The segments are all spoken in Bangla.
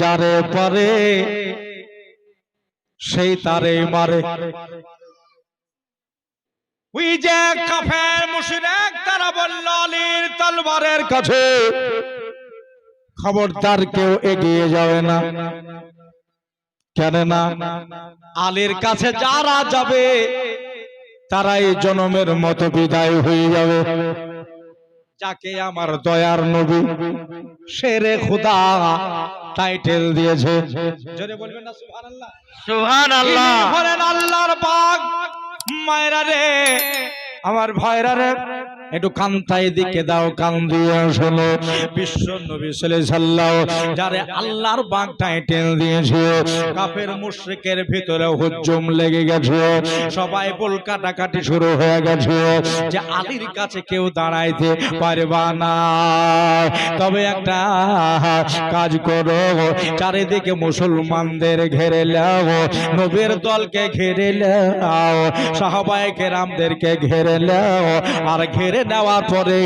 যারে পারে সেই তারে মারে। ওই যে কাফের মুশরিক তারা বলল আলীর তলবারের কাছে খবরদার কেউ এগিয়ে যাবে না। কেন না আলীর কাছে যারা যাবে তারা এই জনমের মতো বিদায় হয়ে যাবে। যাকে আমার দয়ার নবী শেরে খুদা টাইটেল দিয়েছে। জোরে বলবেন না সুবহানাল্লাহ। সুহান আল্লাহ হলেন আল্লাহর পাক মায়েরা রে আমার ভাইরা রে। একটু কান্তাই দিকে দাও, কান দিয়ে শোনো। বিশ্ব নবী সাল্লাল্লাহু যারে আল্লাহর বাগ টাইটেল দিয়েছে, কাফের মুশরিকের ভিতরে হুজুম লেগে গেছে, সবাই বল কাটাকাটি শুরু হয়ে গেছে, যে আলীর কাছে কেউ দাঁড়াইতে পারবা না। তবে একটা কাজ করো, চারিদিকে মুসলমানদের ঘেরে লাও নবীর দলকে ঘেরে লাও সাহাবায়ে কেরামদেরকে ঘেরে লাও আর ঘেরে নেওয়ার পরে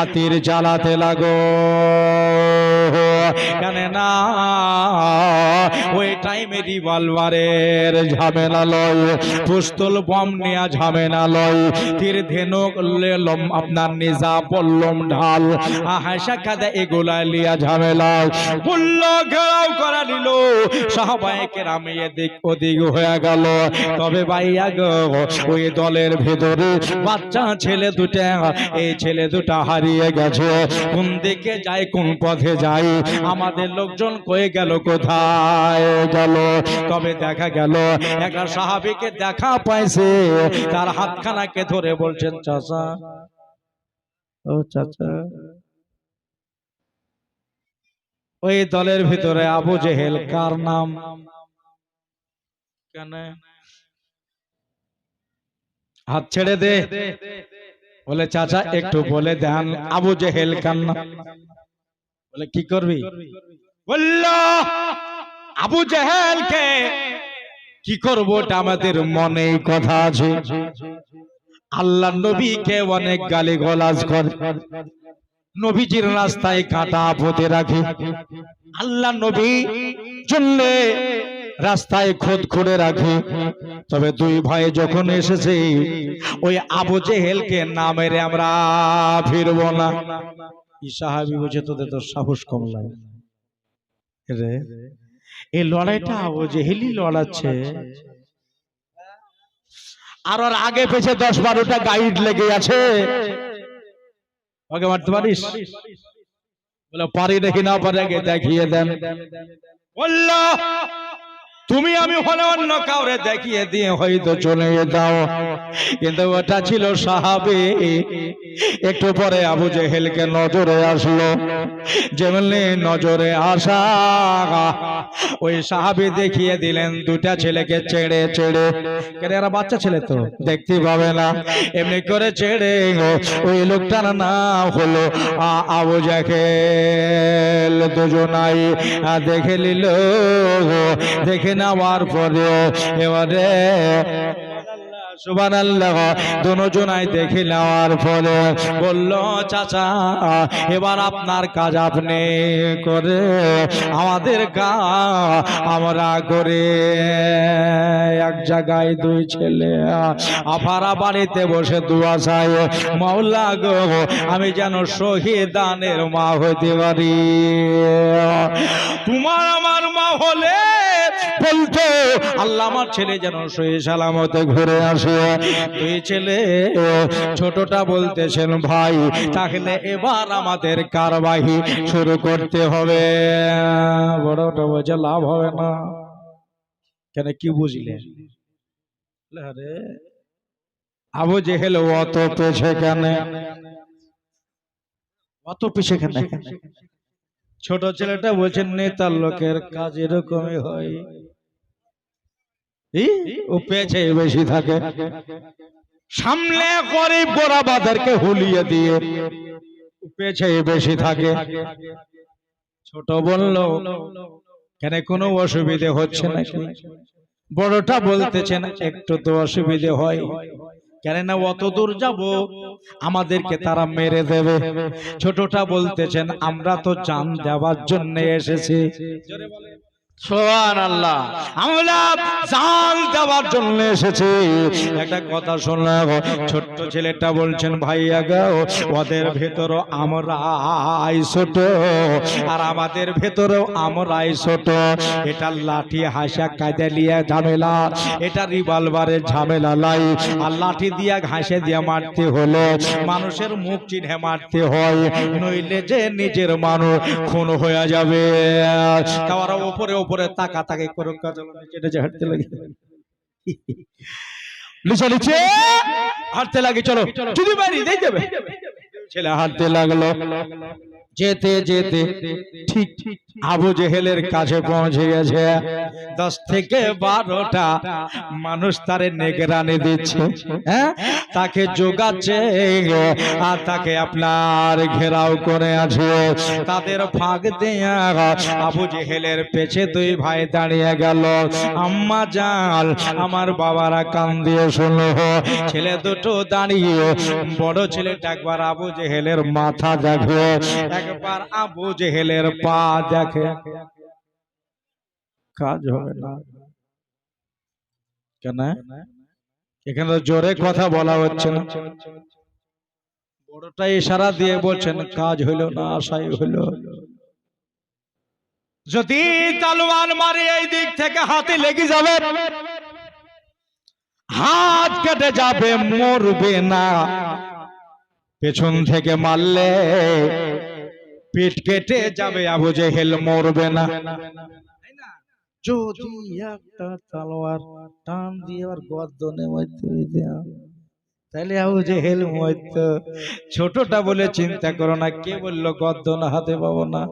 আতির জ্বালাতে লাগো। কেন না, ওই টাইমে রিভলভারের ঝামেলা লয়, পিস্তল বম নেয়া ঝামেলা লয়, তীর ধেনুক লেলম আপনার নিজা বললম ঢাল কাদা এগুলা লিয়া ঝামেলা বলল, ঘেরাও করা নিল। সাহাবায়ে কেরামে এদিক ওদিক হয়ে গেল। তবে ভাইয়া গো, ওই দলের ভেতরে বাচ্চা, ছেলে দুটা এই ছেলে দুটা হারিয়ে গেছে। কোন দিকে যায়, কোন পথে যায়? আমাদের লোকজন কয়ে গেল, কোথায় গেল? তবে দেখা গেল একটা সাহাবিকে দেখা পাইছে। তার হাতখানাকে ধরে বলছেন, চাচা, ও চাচা, ওই দলের ভিতরে আবু জেহেল কার নাম? কেন? হাত ছেড়ে দে। বলে চাচা একটু বলে দেন আবু জেহেল কার নাম বলে কি করবি? বলল আবু জেহেলকে কি করব? ওটা আমাদের মনে কথা আছে। আল্লাহ নবীকে অনেক গালি গলাজ করে। নবীজির রাস্তায় কাটা পথে রাখে। আল্লাহ নবী চললে রাস্তায় খোদ খুঁড়ে রাখে তবে দুই ভাই যখন এসেছে, ওই আবু জেহেলকে না মেরে আমরা ফিরব না। ই সাহাবি বুঝে তোদের তো সাহস কম লাগে রে এই লড়াইটা আবু জেহেলই লড়াচ্ছে। আর ওর আগে পেছে দশ বারোটা গাইড লেগে আছে। ওকে মারতে পারিস? পারি দেখি না পারে দেখিয়ে দেন। বলল তুমি আমি হলে অন্য কাউরে দেখিয়ে দিয়ে হয়তো চলে দাও কিন্তু ওটা ছিল সাহাবে। একটু পরে আবু জেহেলকে নজরে আসলো। যেমনি নজরে আসা। ওই সাহাবি দেখিয়ে দিলেন, দুটা ছেলেকে ছেড়ে ছেড়ে। কেন এরা বাচ্চা ছেলে তো? দেখতে পাবে না। এমনি করে ছেড়ে ওই লোকটার নাম হলো আবু জাহেল। দুজনাই দেখে নিল, দেখে নেওয়ার পরে এবারে এক জায়গায় দুই ছেলে আফারা বাড়িতে বসে দুয়া চাই মাওলা গো, আমি যেন শহীদানের মা হইতে পারি। তোমার আমার মা হলে বলতো, আল্লাহ আমার ছেলে যেন সহি সালামতে ঘুরে আসে। দুই ছেলে ছোটটা বলতেছেন, ভাই, তাহলে এবার আমাদের কারবাহি শুরু করতে হবে। বড়টা বলছে, লাভ হবে না। কেন কি বুঝলে? আবু জেহেল, অত পেছে কেন? অত পিছে কেন? ছোট ছেলেটা বলছেন নেতার লোকের কাজ এরকমই হয়। ও বেশি থাকে। সামনে গরিব গোরাবাদেরকে হুলিয়ে দিয়ে পেছে বেশি থাকে। ছোট বলল, কেন কোনো অসুবিধে হচ্ছে নাকি? বড়টা বলতেছেন, একটু তো অসুবিধে হয়। কেননা অত দূর যাব আমাদেরকে তারা মেরে দেবে। ছোটটা বলতেছেন আমরা তো চান দেওয়ার জন্য এসেছি। আমাদের আমরাই ছোট। এটা লাঠি, হাসা ঝামেলা, এটা ঝামেলা লাই আর লাঠি দিয়া ঘাসে দিয়া মারতে হলো মানুষের মুখ চিনে মারতে হয়, নইলে যে নিজের মানুষ খুন হয়ে যাবে। তারা উপরে উপরে তাকা তাকে করুক নিচে হাঁটতে লাগে। নিচে নিচে হাঁটতে লাগে চলো। যদি বাড়ি দিয়ে ছেলে হাঁটতে লাগল। যেতে যেতে ঠিক আবু জেহেলের কাছে পৌঁছে গেছে। দশ থেকে বারোটা মানুষ তারে নেগরানি দিচ্ছে। হ্যাঁ? তাকে যোগাচ্ছে আর তাকে আপনার ঘেরাও করে আছে। তাদের ফাঁক দেয়া আবু জেহেলের পেছে দুই ভাই দাঁড়িয়ে গেল। আম্মা জাল, আমার বাবারা কান দিয়ে শুনলো। ছেলে দুটো দাঁড়িয়ে, বড় ছেলেটা একবার আবু জেহেলের মাথা দেখে একবার আবু জেহেলের পা দেখে। কাজ হবে না। কেন? এখানে জোরে কথা বলা হচ্ছে না। বড়টা ইশারা দিয়ে বলছেন কাজ হইল না আশাই হইল। যদি তালওয়ার মারি এই দিক থেকে হাতে লেগে যাবে হাত কেটে যাবে মরবে না। পেছন থেকে মারলে পেট কেটে যাবে আবু জেহেল মরবে না। যদি একটা তালোয়ার টান দিয়ে আর গর্দনে মধ্যে দেয়া তাহলে আবু জেহেল মরতো ছোটটা বলে চিন্তা করো না কে বলল গর্দন হাতে পাবো না?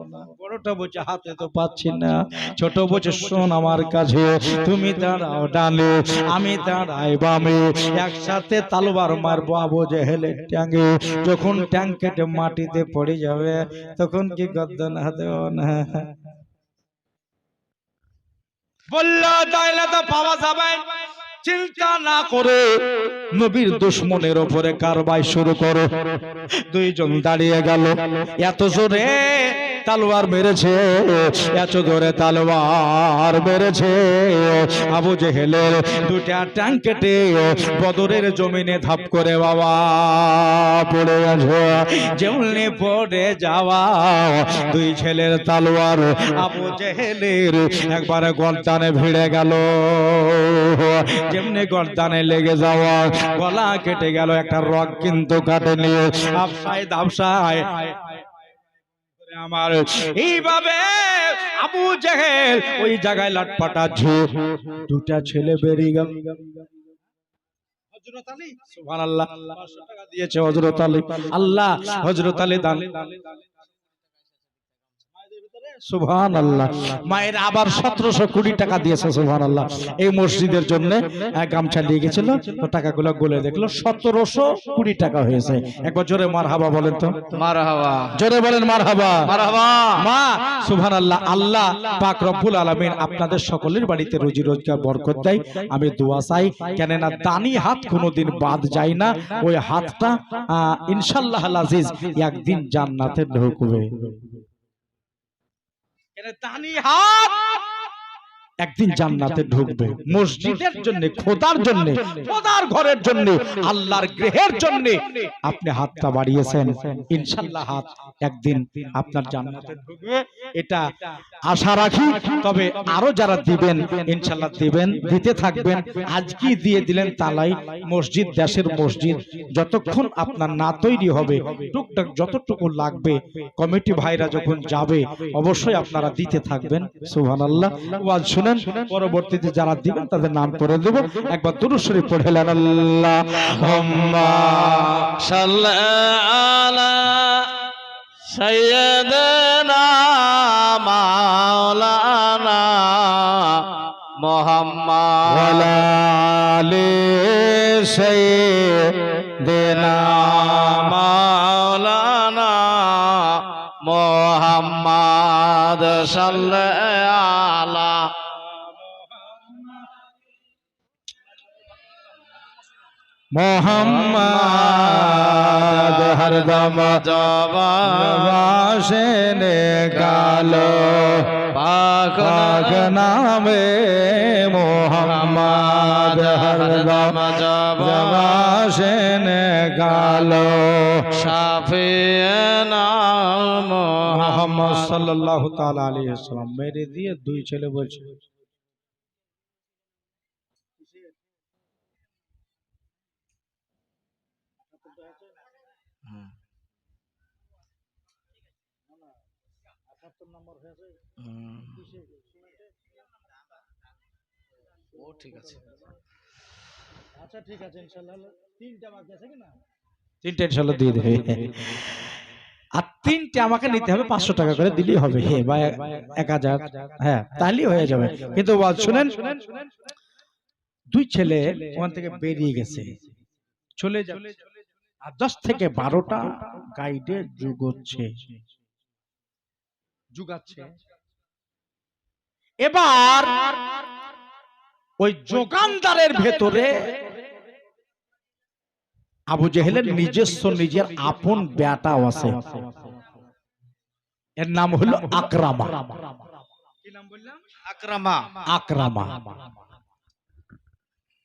বড়টা বলছে হাতে তো পাচ্ছি না। ছোট বলছে শোন আমার কাছে। তুমি দাঁড়াও ডানে আমি দাঁড়াই বামে। একসাথে তালবার মারবো আবু জেহেলের ট্যাঙ্গে। যখন ট্যাং কেটে মাটিতে পড়ে যাবে তখন কি গর্দন হাতে না? বলল তাইলে তো পাওয়া যাবে। চিন্তা না করে নবীর দুশ্মনের ওপরে কারবাই শুরু করো। দুইজন দাঁড়িয়ে গেল। এত জোরে তালোয়ার মেরেছে, এত জোরে তালোয়ার মেরেছে। আবু জেহেলের দুটা ট্যাঙ্ক কেটে বদরের জমিনে ধাপ করে বাবা পড়ে গেছে যেমনি পড়ে যাওয়া দুই ছেলের তালোয়ার আবু জেহেলের একবারে গর্দানে ভিড়ে গেল। যেমনি গর্দানে লেগে যাওয়া, গলা কেটে গেল একটা রক কিন্তু কাটেনি আফসায় দাবসায় আমার এইভাবে আবু জেহেল ওই জায়গায় লাটপাটাচ্ছে দুটা ছেলে বেরিয়ে গেল। হযরত আলী? সুবহানাল্লাহ। 500 টাকা দিয়েছে হযরত আলী। আল্লাহ হযরত আলী দান। সুবহান আল্লাহ মায়ের আবার সতেরোশো কুড়ি টাকা দিয়েছে সুবহান আল্লাহ এই মসজিদের জন্য গামছা নিয়ে গেছিল তো টাকাগুলো গলে দেখল সতেরোশো কুড়ি টাকা হয়েছে। একবার জোরে মার হাবা বলেন তো। মার হাওয়া জোরে বলেন মার হাবা মার মা সুবহান আল্লাহ আল্লাহ পাক রব্বুল আলামিন আপনাদের সকলের বাড়িতে রুজি রোজগার বরকত দেয়। আমি দোয়া চাই কেননা দানি হাত কোনোদিন বাদ যায় না। ওই হাতটা আহ, ইনশাল্লাহ আজিজ একদিন জান্নাতের ঢুকবে। দানি হাত একদিন জান্নাতে ঢুকবে। মসজিদের জন্য খোদার জন্য খোদার ঘরের জন্য আল্লাহর গৃহের জন্য আপনি হাতটা বাড়িয়েছেন। ইনশাল্লাহ হাত একদিন আপনার জান্নাতে ঢুকবে। এটা আশা রাখি তবে আরও যারা দিবেন ইনশাল্লাহ দিবেন দিতে থাকবেন। আজকে দিয়ে দিলেন তালাই মসজিদ দেশের মসজিদ। যতক্ষণ আপনার না তৈরি হবে টুকটাক যতটুকু লাগবে কমিটি ভাইরা যখন যাবে অবশ্যই আপনারা দিতে থাকবেন। সুবহানাল্লাহ। ওয়াজ শুনেন পরবর্তীতে যারা দিবেন তাদের নাম করে দেব। একবার দুরূদ শরীফ পড়েলেন আল্লাহ সাল্লাল্লাহু সাইয়্যিদানা মাওলানা মুহাম্মদ ওয়ালালে সাইয়্যিদিনা মাওলানা মুহাম্মদ সাল্লাল্লাহু মোহাম্মদ হরদম জবান বাসেনে কালো পাক নামে মোহাম্মদ হরদম জবান বাসেনে কালো শাফিয়ানা মোহাম্মদ সাল্লাল্লাহু তাআলা আলাইহি ওয়াসাল্লাম। মেরে দিয়ে দুই ছেলে বলছে। ও ঠিক আছে। আচ্ছা ঠিক আছে ইনশাআল্লাহ তিনটা বাকি আছে কি না? তিনটা ইনশাআল্লাহ দিয়ে দেবে। আর তিনটে আমাকে নিতে হবে পাঁচশো টাকা করে দিলেই হবে। হে বা এক- হাজার। হ্যাঁ তাহলেই হয়ে যাবে। কিন্তু বল শুনেন দুই ছেলে ওখান থেকে বেরিয়ে গেছে। চলে যাবে আর দশ থেকে বারোটা গাইডে যুগোচ্ছে যুগাচ্ছে এবার ওই যোগানদারের ভেতরে আবু জেহেলের নিজস্ব নিজের আপন বেটাও আছে। এর নাম হলো আকরামা। আকরামা। আকরামা।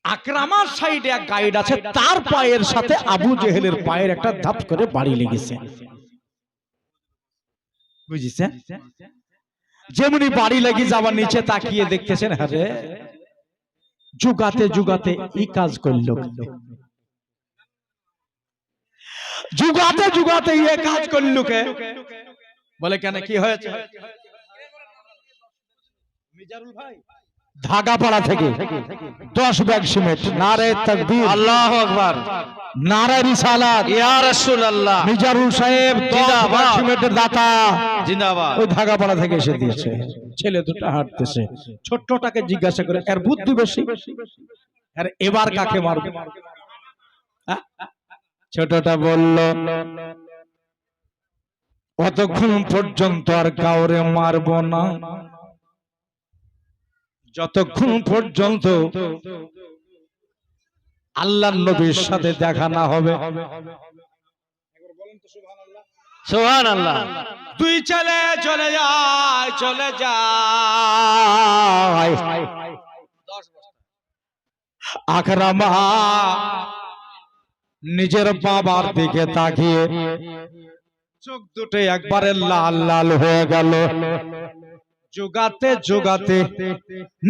আকরামার সাইডে এক গাইড আছে তার পায়ের সাথে আবু জেহেলের পায়ের একটা ধাপ করে বাড়ি লেগেছে। বুঝেছেন? যেমনি বাড়ি লাগি যাবার নিচে তাকিয়ে দেখতেছেন হ্যাঁ যুগাতে যুগাতে ই কাজ করল। যুগাতে যুগাতে ইয়ে কাজ করল কে? বলে কেন কি হয়েছে? ধাগাপাড়া থেকে দশ ব্যাগ সিমেন্ট। নারে তকবীর। আল্লাহু আকবার। নারে রিসালাত। ইয়া মিজারুল সাহেব জিন্দাবাদ। সিমেন্টের দাতা। জিন্দাবাদ। ওই থেকে এসে দিয়েছে। ছেলে দুটো হাঁটতেছে। ছোট্টটাকে জিজ্ঞাসা করে এর বুদ্ধি বেশি? আর এবার কাকে মারবে? হ্যাঁ? ছোটটা বলল অতক্ষণ পর্যন্ত আর কাউরে মারব না। যতক্ষণ পর্যন্ত আল্লাহ নবীর সাথে দেখা না হবে। সুবহানাল্লাহ। তুই চলে চলে যায় চলে যায় আকরামা নিজের বাবার দিকে তাকিয়ে চোখ দুটো একবারে লাল লাল হয়ে গেল। যোগাতে যোগাতে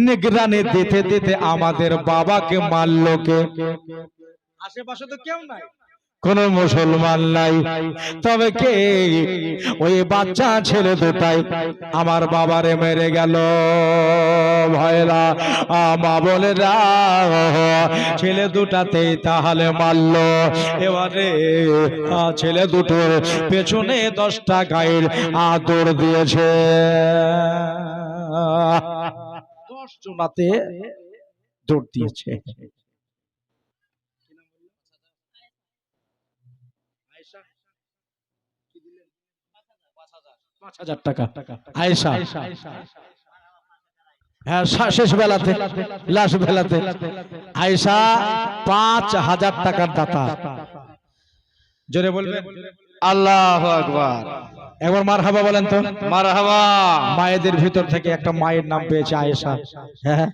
নিগরানি দিতে দিতে আমাদের বাবাকে মারলো কে? আশেপাশে তো কেউ নাই। কোন মুসলমান নাই। তবে কে? ওই বাচ্চা ছেলে দুটাই। আমার বাবারে মেরে গেল। ভয়রা মা বলে ছেলে দুটাতেই তাহলে মারলো। এবারে ছেলে দুটোর পেছনে দশটা গাইড আদর দিয়েছে। দশ জনাতে দৌড় দিয়েছে। পাঁচ হাজার টাকা। আয়েশা। হ্যাঁ শেষ বেলাতে লাস্ট বেলাতে। আয়েশা পাঁচ হাজার টাকার দাতা। জোরে বলবেন? আল্লাহু আকবার। একবার মার হাবা বলেন তো। মারহাবা। মায়েদের ভিতর থেকে একটা মায়ের নাম পেয়েছে আয়েশা। হ্যাঁ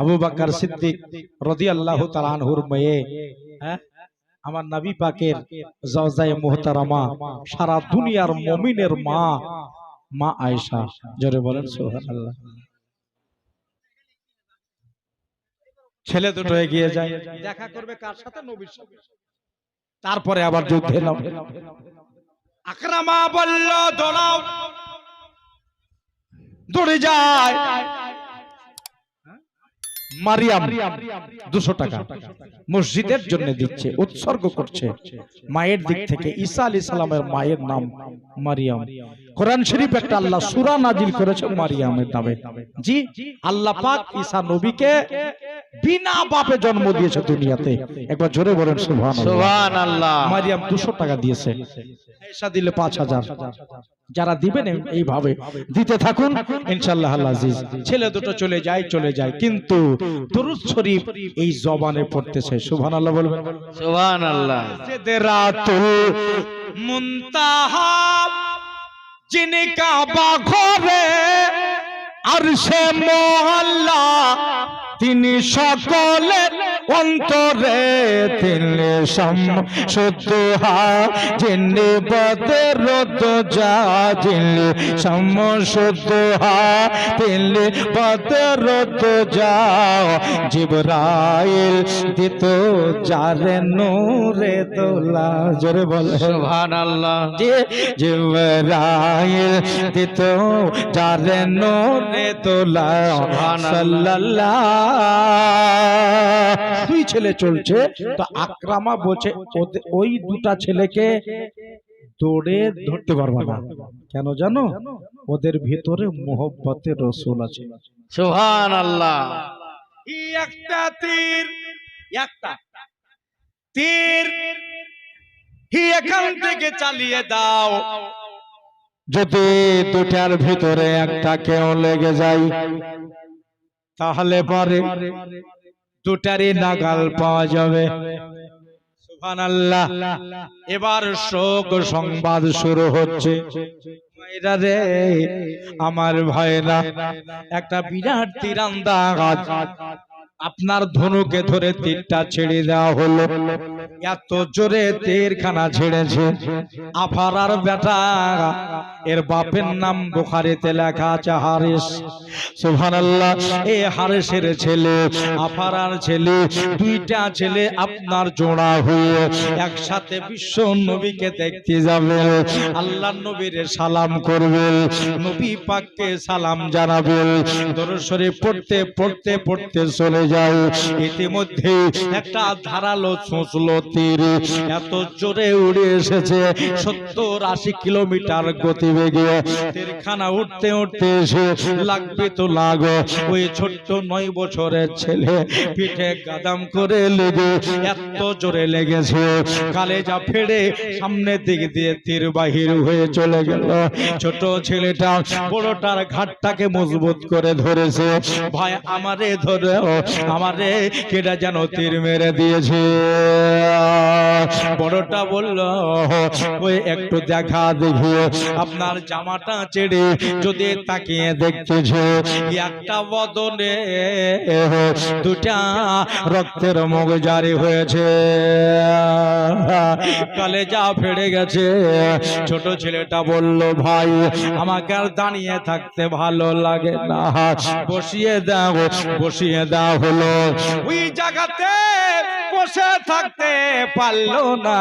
আবু বাক্কার সিদ্দিক রদি আল্লাহ তালানহুর মেয়ে। হ্যাঁ? আমার নাবি পাকের জওজায়ে মুহতারামা, সারা দুনিয়ার মমিনের মা মা আয়েশা। জোরে বলেন, সুবহানাল্লাহ। ছেলে দুটো এগিয়ে যায়। দেখা করবে কার সাথে? নবীর সাথে। তারপরে আবার যুদ্ধে নামে। আকরামা বলল, দৌড়াও। দৌড়ে যায়। মারিয়াম দুশো টাকা। মসজিদের জন্য দিচ্ছে উৎসর্গ করছে। মায়ের দিক থেকে ঈসা আলী সালামের মায়ের নাম মারিয়াম। কোরআন শরীফ একটা আল্লাহ সুরা নাজিল করেছে মারিয়ামের নামে। জি আল্লাহ পাক ঈসা নবীকে বিনা বাপে জন্ম দিয়েছে দুনিয়াতে। একবার জোরে বলেন সুবহান সুবহান আল্লাহ মারিয়াম দুশো টাকা দিয়েছে। পয়সা দিলে পাঁচ হাজার। যারা দিবেন এইভাবে দিতে থাকুন। ইনশাল্লাহ আজিজ। ছেলে দুটো চলে যায় চলে যায়। কিন্তু দরুদ শরীফ এই জবানে পড়তেছে। সুবহান আল্লাহ বলবেন। সুবহান আল্লাহ সিদরাতুল যিনি কাবা ঘরে আরশে মোহাল্লা তিনি সকলের অন্তরে তিনি সমসুদ্ধা যিনি বদের যা যিনি সমসুদ্ধা তিনি বদের যা জিবরাইল দিত যারে নূরে দোলা জোরে বলে। সুবহান আল্লাহ যে জিবরাইল দিত যারে নূরে দোলা সাল্লাল্লাহ। দুই ছেলে চলছে তো আকরামা বলছে ওই দুটা ছেলেকে দৌড়ে ধরতে পারবা না। কেন জানো? ওদের ভিতরে মোহব্বতের রসুল আছে। সুবহান আল্লাহ একটা তীর একটা তীর। হি এখান থেকে চালিয়ে দাও। যদি দুটার ভিতরে একটা কেউ লেগে যায়, তাহলে পরে দুটারই নাগাল পাওয়া যাবে। এবার শোক সংবাদ শুরু হচ্ছে। রে, আমার ভয়রা একটা বিরাট তীরান্দা গাছ আপনার ধনুকে ধরে তীরটা ছেড়ে দেওয়া হলো। এত জোরে তীরখানা ছেড়েছে। আফারার বেটা, এর বাপের নাম বুখারিতে লেখা আছে হারিস। সুবহানাল্লাহ এই হারিসের ছেলে আফারার ছেলে, দুইটা ছেলে আপনার জোড়া হয়ে একসাথে বিশ্ব নবীকে দেখতে যাবে। আল্লাহ নবীর সালাম করবে। নবী পাককে সালাম জানাবে। দরুদ শরীফ পড়তে পড়তে পড়তে চলে যায়। ইতিমধ্যে একটা ধারালো ছুঁচলো তীর এত জোরে উড়ে এসেছে, সত্তর আশি কিলোমিটার গতিবেগে। তীরখানা উঠতে উঠতে এসে লাগবে তো লাগো। ওই ছোট্ট নয় বছরের ছেলে পিঠে গাদাম করে লেগে এত জোরে লেগেছে। কালেজা ফেড়ে সামনের দিক দিয়ে তীর বাহির হয়ে চলে গেল। ছোট ছেলেটা বড়টার ঘাটটাকে মজবুত করে ধরেছে। ভাই, আমারে ধরে। আমারে কেটা যেন তীর মেরে দিয়েছে? বড়টা বলল, ওই একটু দেখা দেখি, আপনার জামাটা ছেড়ে যদি তাকিয়ে দেখতেছে, একটা বদনে দুটা রক্তের মুখ জারি হয়েছে। কালে যা ফেড়ে গেছে। ছোট ছেলেটা বলল, ভাই, আমাকে আর দাঁড়িয়ে থাকতে ভালো লাগে না। বসিয়ে দাও বসিয়ে দাও। হলো ওই জায়গাতে বসে থাকতে পারল না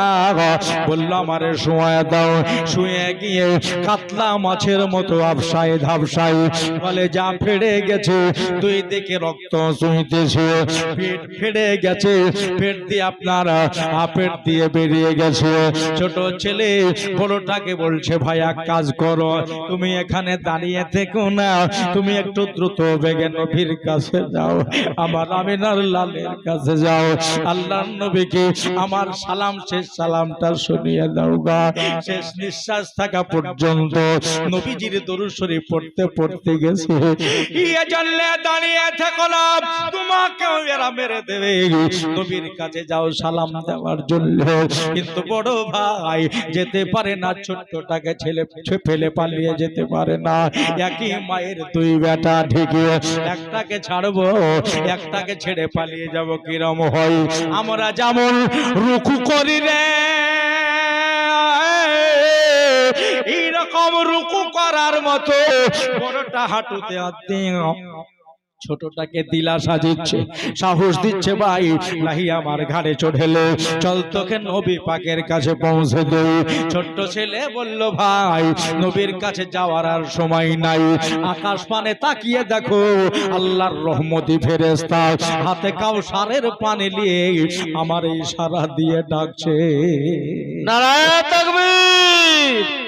বলল আমারে শুয়ে দাও। শুয়ে গিয়ে কাতলা মাছের মতো আবসায় ধাবসাই বলে যা ফেড়ে গেছে দুই দিকে রক্ত চুইতেছে। পেট ফেড়ে গেছে পেট দিয়ে আপনার আ, পেট দিয়ে বেরিয়ে গেছে। ছোট ছেলে বড়টাকে বলছে ভাই এক কাজ করো তুমি এখানে দাঁড়িয়ে থেকো না। তুমি একটু দ্রুত বেগে নবীর কাছে যাও আমার আমিনার লালের কাছে যাও। আল্লাহ নবীকে আমার সালাম, শেষ সালামটা শুনিয়ে দাও গা। শেষ নিঃশ্বাস থাকা পর্যন্ত নবীজির দরুদ শরীফ পড়তে পড়তে গেছে। ইয়ে জানলে দাঁড়িয়ে থেকো না, তোমাকেও এরা মেরে দেবে। নবীর কাছে যাও সালাম দেওয়ার জন্য। কিন্তু বড় ভাই যেতে পারে না, ছোট্টটাকে ছেলে ফেলে পালিয়ে যেতে পারে না। একই মায়ের দুই বেটা, ঠিকই। একটাকে ছাড়বো, একটাকে ছেড়ে পালিয়ে যাব, কিরম হয়? আমরা যেমন রুকু করি রে এইরকম রুকু করার মতো বড়টা হাঁটুতে আত্মীয় ছোটটাকে দিলা সাজিচ্ছে সাহস দিচ্ছে ভাই। নাহি আমার ঘাড়ে চড়েলে চল তোকে নবী পাকের কাছে পৌঁছে দেই। ছোট্ট ছেলে বলল ভাই নবীর কাছে যাওয়ার আর সময় নাই। আকাশ পানে তাকিয়ে দেখো আল্লাহর রহমতি ফেরেস্তা হাতে কাউসারের পানি নিয়ে আমার এই সারা দিয়ে ডাকছে। নারায়ণ তাকবীর!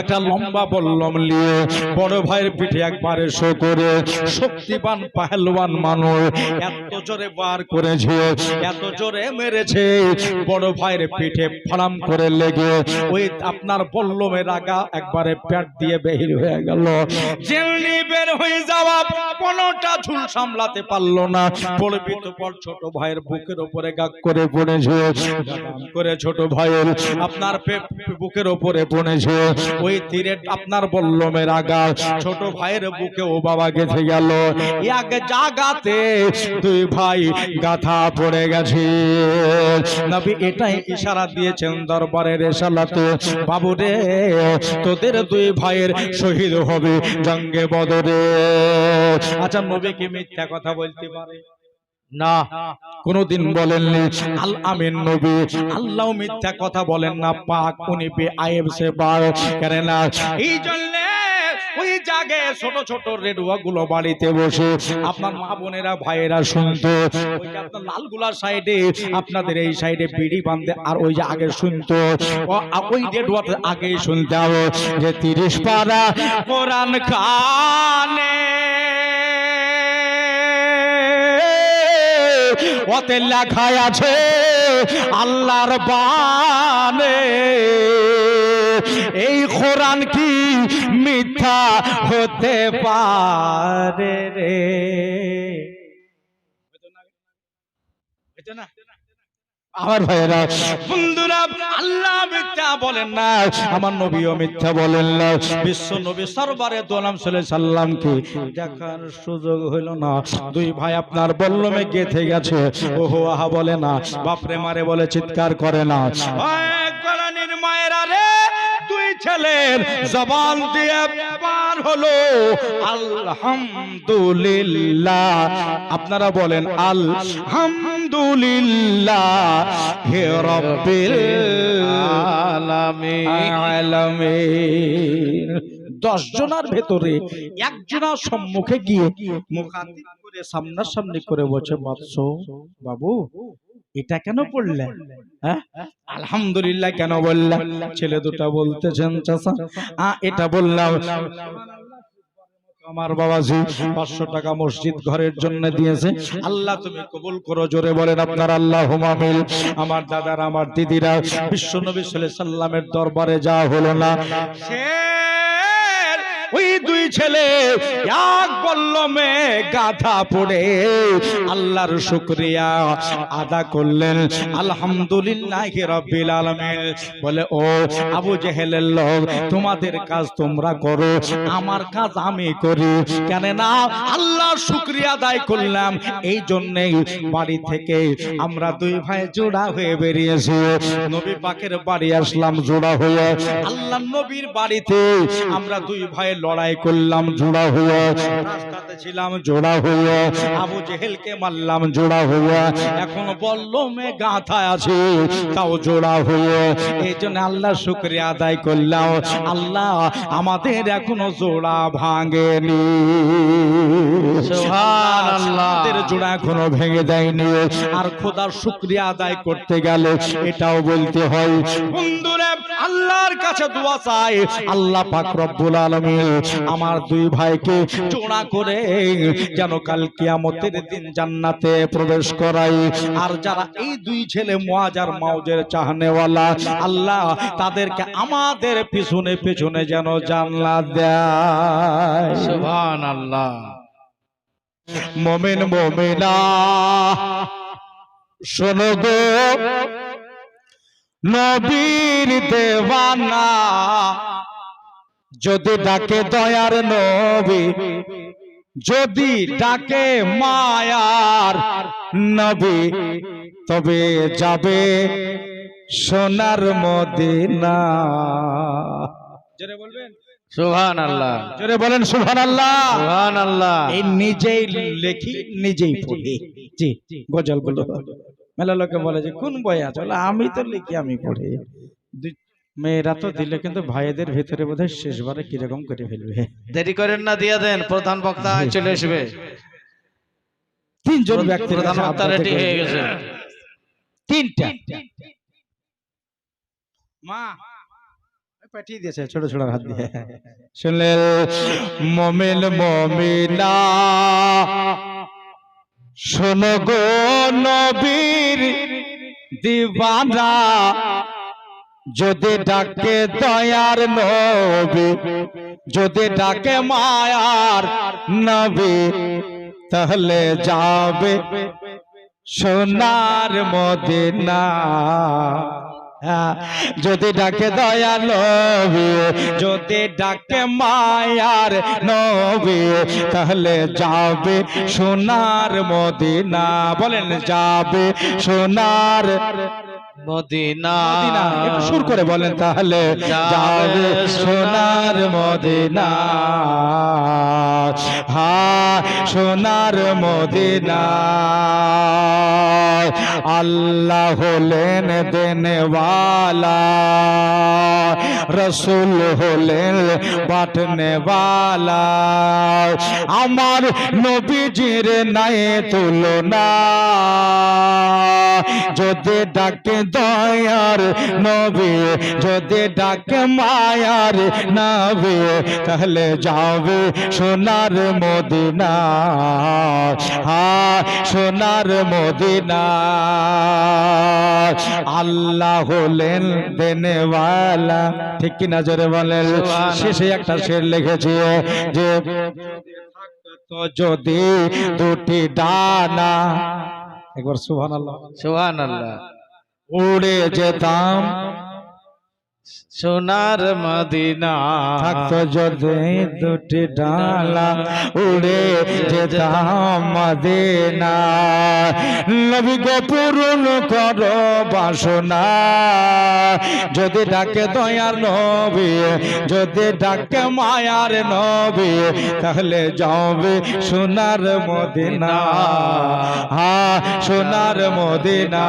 একটা লম্বা বল্লম নিয়ে বড় ভাইয়ের পিঠে একবারে শো করে, শক্তিবান পাহলওয়ান মানুষ এত জোরে বার করেছে, এত জোরে মেরেছে। বড় ভাইয়ের পিঠে ফালাম করে লেগে ওই আপনার বল্লমের আগা একবারে পেট দিয়ে বের হয়ে গেল। যেমনি বের হয়ে যাওয়া পনেরোটা ঝুল সামলাতে পারল না। পড়বি তো পর ছোট ভাইয়ের বুকের উপরে গাক করে পড়েছে করে ছোট ভাইয়ের আপনার বুকের উপরে পড়েছে ওই তীরে আপনার বল্লমের আগা ছোট ভাইয়ের বুকে ও বাবা গেছে গেল। এক জাগাতে দুই ভাই গাথা পড়ে গেছে। নবী এটাই ইশারা দিয়েছেন দরবারের রেশালাতে বাবু রে তোদের দুই ভাইয়ের শহীদ হবে জঙ্গে বদরে। আচ্ছা নবী কি মিথ্যা কথা বলতে পারে? না, কোনদিন বলেননি। আল আমিন নবী, আল্লাহ মিথ্যা কথা বলেন না, পাক উনি বে আয়েব সে বার কেন না। এই জন্য ওই জায়গায় ছোট ছোট রেডুয়া গুলো বাড়িতে বসে। আপনার মা বোনেরা, ভাইয়েরা শুনতো। ওই যে আপনার লালগুলার সাইডে, আপনাদের এই সাইডে বিড়ি বাঁধতে আর ওই যে আগে শুনতো। ওই রেডুয়াতে শুনতে হবে যে তিরিশ পাড়া কোরআন খানে ওতে লেখা আছে আল্লাহর বানে এই কোরআন কি মিথ্যা হতে পারে রে? আমার ভাইয়েরা, বন্ধুরা, আল্লাহ মিথ্যা বলেন না, আমার নবীও মিথ্যা বলেন না, বিশ্ব নবী সরবারে দোলাম আলাইহি সাল্লামকে দেখার সুযোগ হইল না। দুই ভাই আপনার বল্লমে গেথে গেছে, ওহো, আহা বলে না, বাপরে মারে বলে চিৎকার করে না। মায়েরা রে ছেলের জবান দিয়ে পার হলো। আলহামদুলিল্লাহ। আপনারা বলেন, আলহামদুলিল্লাহ। হে রব্বিল আলামিন। দশ জনার ভেতরে একজনের সম্মুখে গিয়ে মুখাতিব করে সামনাসামনি করে বলছে বাবু এটা কেন পড়লে? হ্যাঁ? আলহামদুলিল্লাহ কেন বললাম ছেলে দুটা বলতেছেন চাচা। আ এটা বললাম। আমার বাবাজি পাঁচশো টাকা মসজিদ ঘরের জন্য দিয়েছে। আল্লাহ তুমি কবুল করো জোরে বলেন আপনার আল্লাহ হুমামিল আমার দাদার আমার দিদিরা বিশ্ব নবী সাল্লামের দরবারে যা হলো না। সে দুই ছেলে এক বল্লমে গাথা পড়ে। আল্লাহর শুকরিয়া আদা করলেন। আলহামদুলিল্লাহ রব্বিল আলামিন। বলে, ও আবু জেহেলের লোক, তোমাদের কাজ তোমরা করো, আমার কাজ আমি করি। কেন না আল্লাহর শুকরিয়া আদায় করলাম। এই জন্যেই বাড়ি থেকে আমরা দুই ভাই জোড়া হয়ে বেরিয়েছি। নবী পাকের বাড়ি আসলাম জোড়া হয়ে। আল্লাহ নবীর বাড়িতে আমরা দুই ভাই লড়াই করলাম জোড়া হয়ে রাস্তাতে ছিলাম জোড়া হয়ে আবু জেহেলকে মারলাম জোড়া হয়ে এখন বল্লমে গাঁথা আছে তাও জোড়া হয়ে এই জন্য আল্লাহ শুক্রিয়া আদায় করলাম। আল্লাহ আমাদের এখনও জোড়া ভাঙেনি। আমাদের জোড়া এখনও ভেঙে দেয়নি। আর খোদার শুক্রিয়া আদায় করতে গেলে এটাও বলতে হয় বন্ধুরা আল্লাহর কাছে দোয়া চাই। আল্লাহ পাক রব্বুল আলামিন আমার দুই ভাইকে জোড়া করে যেন কাল কিয়ামতের দিন জান্নাতে প্রবেশ করাই। আর যারা এই দুই ছেলে মুয়াজার মাউজের চাহনেওয়ালা আল্লাহ তাদেরকে আমাদের পিছনে পিছনে যেন জান্নাত দেয়। সুবহানাল্লাহ। মমিন মমিনা শোনো গো নবীর দেওয়ানা যদি ডাকে দয়ার নবী যদি ডাকে মায়ার নবী তবে যাবে সোনার মদিনা। জোরে বলবেন? সুবহানাল্লাহ। জোরে বলেন সুবহানাল্লাহ। সুবহানাল্লাহ। এই নিজেই লেখি নিজেই পড়ি। জি গজলগুলো মেলা লোকে বলে যে কোন বই আছে? আমি তো লিখি আমি পড়ি। মেয়েরা তো দিলে কিন্তু ভাইদের ভিতরে বোধহয় শেষবারে কীরকম করে ফেলবে? দেরি করেন না দিয়ে দেন প্রধান বক্তা চলে আসবে। তিনজন ব্যক্তির প্রধান বক্তা রেডি হয়ে গেছে। তিনটা। মা পাঠিয়ে দিয়েছে ছোট ছোট হাত দিয়ে। শুনলে মমিন মমিনা শোনো গো নবীর দিবানা। যদি ডাকে দয়ার নবী যদি ডাকে মায়ার নবী তাহলে যাবে সোনার মদিনা। হ্যাঁ, যদি ডাকে দয়াল নবী যদি ডাকে মায়ার নবী তাহলে যাবে সোনার মদিনা। বলেন যাবে সোনার মদিনা। একটু সুর করে বলেন তাহলে। যাবে সোনার মদিনা। হা সোনার মদিনা। আল্লাহ হলেন দেনওয়ালা। রসুল হলেন বাটনেওয়ালা আমার নবীজির নাই তুলনা। যদি ডাকে দয়ার নবী, যদি ডাকে মায়ার নবী, তাহলে যাবে সোনার মদিনা। হা, সোনার মদিনা। আল্লাহ হলেন দেনেওয়ালা। ঠিক কি জোরে বলেন? শেষে একটা শের লিখেছি যে যদি দুটি ডানা একবার সুহান আল্লাহ সুহান আল্লাহ উড়ে যেতাম সোনার মদিনা। থাকতো যদি দুটি ডালা উড়ে যেতাম মদিনা। নবী গো পূরণ করো বাসনা। যদি ডাকে দয়ার নবী, যদি ডাকে মায়ার নবী, তাহলে যাবে সোনার মদিনা। হা, সোনার মদিনা।